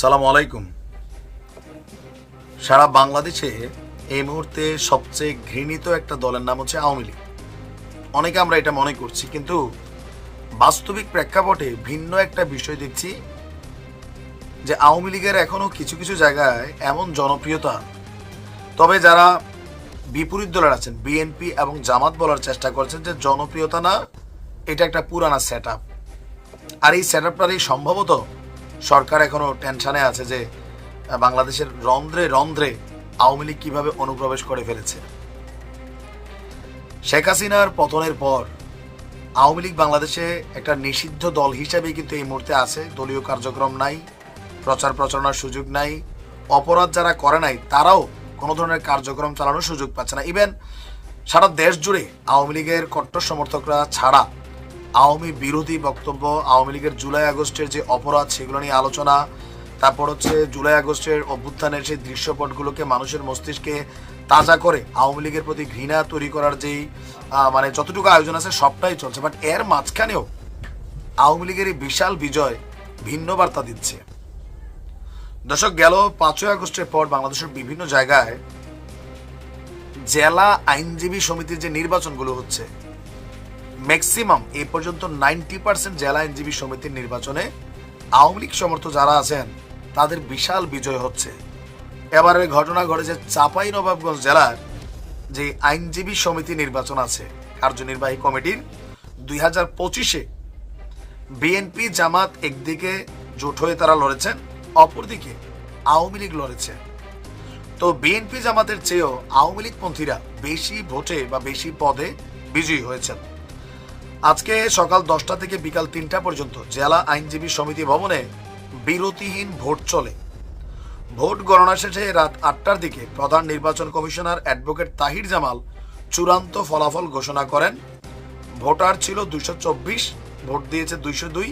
সালাম আলাইকুম। সারা বাংলাদেশে এই মুহূর্তে সবচেয়ে ঘৃণিত একটা দলের নাম হচ্ছে আওয়ামী লীগ। অনেকে আমরা এটা মনে করছি, কিন্তু বাস্তবিক প্রেক্ষাপটে ভিন্ন একটা বিষয় দেখছি যে আওয়ামী লীগের এখনও কিছু কিছু জায়গায় এমন জনপ্রিয়তা। তবে যারা বিপরীত দলের আছেন বিএনপি এবং জামাত বলার চেষ্টা করছেন যে জনপ্রিয়তা না, এটা একটা পুরানা সেট আর এই সেট সম্ভবত সরকার এখনও টেনশনে আছে যে বাংলাদেশের রন্ধ্রে রন্ধ্রে আওয়ামী লীগ কীভাবে অনুপ্রবেশ করে ফেলেছে। শেখ হাসিনার পতনের পর আওয়ামী লীগ বাংলাদেশে একটা নিষিদ্ধ দল হিসাবে কিন্তু এই মুহূর্তে আছে। দলীয় কার্যক্রম নাই, প্রচার প্রচারণার সুযোগ নাই, অপরাধ যারা করে নাই, তারাও কোনো ধরনের কার্যক্রম চালানোর সুযোগ পাচ্ছে না। ইভেন সারা দেশ জুড়ে আওয়ামী লীগের কট্টর সমর্থকরা ছাড়া আওয়ামী বিরোধী বক্তব্য, আওয়ামী লীগের জুলাই আগস্টের যে অপরাধ, সেগুলো নিয়ে আলোচনা, তারপর হচ্ছে জুলাই আগস্টের অভ্যুত্থানের সেই দৃশ্যপটগুলোকে মানুষের মস্তিষ্কে তাজা করে, আওয়ামী লীগের প্রতি ঘৃণা তৈরি করার যেই মানে যতটুকু আয়োজন আছে সবটাই চলছে। বাট এর মাঝখানেও আওয়ামী লীগের এই বিশাল বিজয় ভিন্ন বার্তা দিচ্ছে। দর্শক, গেল পাঁচই আগস্টের পর বাংলাদেশের বিভিন্ন জায়গায় জেলা আইনজীবী সমিতির যে নির্বাচনগুলো হচ্ছে ম্যাক্সিমাম এই পর্যন্ত নাইনটি পার্সেন্ট জেলা আইনজীবী সমিতির নির্বাচনে আওয়ামী লীগ সমর্থ যারা আছেন, তাদের বিশাল বিজয় হচ্ছে। এবারের ঘটনা ঘটেছে চাপাই নবাবগঞ্জ জেলার যে আইনজীবী সমিতি নির্বাচন আছে, কার্যনির্বাহী কমিটির, দুই হাজার পঁচিশে বিএনপি জামাত একদিকে জোট হয়ে তারা লড়েছেন, অপরদিকে আওয়ামী লীগ লড়েছে। তো বিএনপি জামাতের চেয়েও আওয়ামী লীগ পন্থীরা বেশি ভোটে বা বেশি পদে বিজয়ী হয়েছেন। আজকে সকাল দশটা থেকে বিকাল তিনটা পর্যন্ত জেলা আইনজীবী সমিতি ভবনে বিরতিহীন ভোট চলে। ভোট গণনা শেষে রাত আটটার দিকে প্রধান নির্বাচন কমিশনার অ্যাডভোকেট তাহির জামাল চূড়ান্ত ফলাফল ঘোষণা করেন। ভোটার ছিল দুইশো চব্বিশ, ভোট দিয়েছে দুইশো দুই।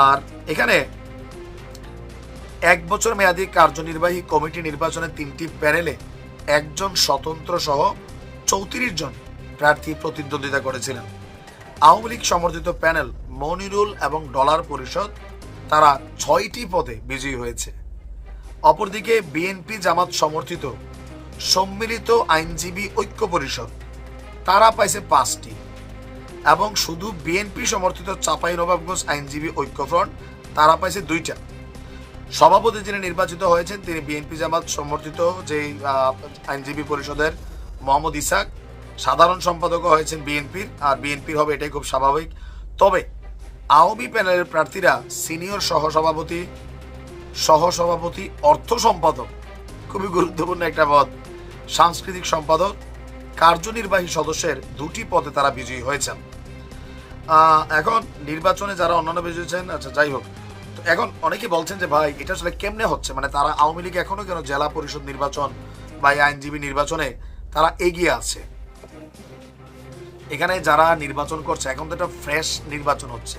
আর এখানে এক বছর মেয়াদী কার্যনির্বাহী কমিটি নির্বাচনে তিনটি প্যানেলে একজন স্বতন্ত্র সহ চৌত্রিশ জন প্রার্থী প্রতিদ্বন্দ্বিতা করেছিলেন। আওয়ামী লীগ সমর্থিত প্যানেল মনিরুল এবং ডলার পরিষদ, তারা ছয়টি পদে বিজয়ী হয়েছে। অপরদিকে বিএনপি জামাত সমর্থিত সম্মিলিত আইনজীবী ঐক্য পরিষদ, তারা পাইছে পাঁচটি। এবং শুধু বিএনপি সমর্থিত চাপাই নবাবগঞ্জ আইনজীবী ঐক্যফ্রন্ট তারা পাইছে দুইটা। সভাপতি যিনি নির্বাচিত হয়েছেন, তিনি বিএনপি জামাত সমর্থিত যে আইনজীবী পরিষদের মোহাম্মদ ইসাক সাধারণ সম্পাদকও হয়েছেন বিএনপির, আর বিএনপির হবে এটাই খুব স্বাভাবিক। তবে আওয়ামী প্যানেলের প্রার্থীরা সিনিয়র সহসভাপতি সহসভাপতি, অর্থ সম্পাদক, খুবই গুরুত্বপূর্ণ একটা পদ, সাংস্কৃতিক সম্পাদক, কার্যনির্বাহী সদস্যের দুটি পদে তারা বিজয়ী হয়েছেন। এখন নির্বাচনে যারা অন্যান্য বিজয়ী হয়েছেন আচ্ছা যাই হোক। তো এখন অনেকে বলছেন যে, ভাই, এটা আসলে কেমনে হচ্ছে? মানে তারা আওয়ামী লীগ এখনও কেন জেলা পরিষদ নির্বাচন বা এই আইনজীবী নির্বাচনে তারা এগিয়ে আছে? এখানে যারা নির্বাচন করছে, এখন তো একটা ফ্রেশ নির্বাচন হচ্ছে।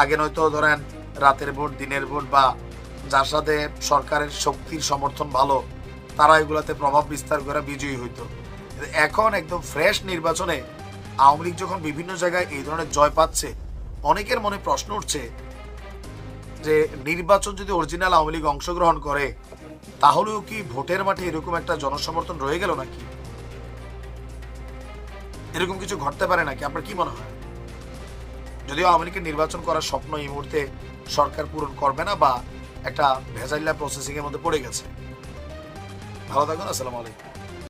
আগে নয়তো ধরেন রাতের ভোট, দিনের ভোট বা যার সাথে সরকারের শক্তির সমর্থন ভালো, তারা এগুলাতে প্রভাব বিস্তার করে বিজয়ী হইতো। এখন একদম ফ্রেশ নির্বাচনে আওয়ামী লীগ যখন বিভিন্ন জায়গায় এই ধরনের জয় পাচ্ছে, অনেকের মনে প্রশ্ন উঠছে যে, নির্বাচন যদি অরিজিনাল আওয়ামী লীগ অংশগ্রহণ করে, তাহলেও কি ভোটের মাঠে এরকম একটা জনসমর্থন রয়ে গেল নাকি? এরকম কিছু ঘটতে পারে নাকি? আপনার কি মনে হয়? যদিও আওয়ামী লীগের নির্বাচন করার স্বপ্ন এই মুহূর্তে সরকার পূরণ করবে না বা একটা ভেজাইলা প্রসেসিং এর মধ্যে পড়ে গেছে। ভালো থাকুন, আসসালামু আলাইকুম।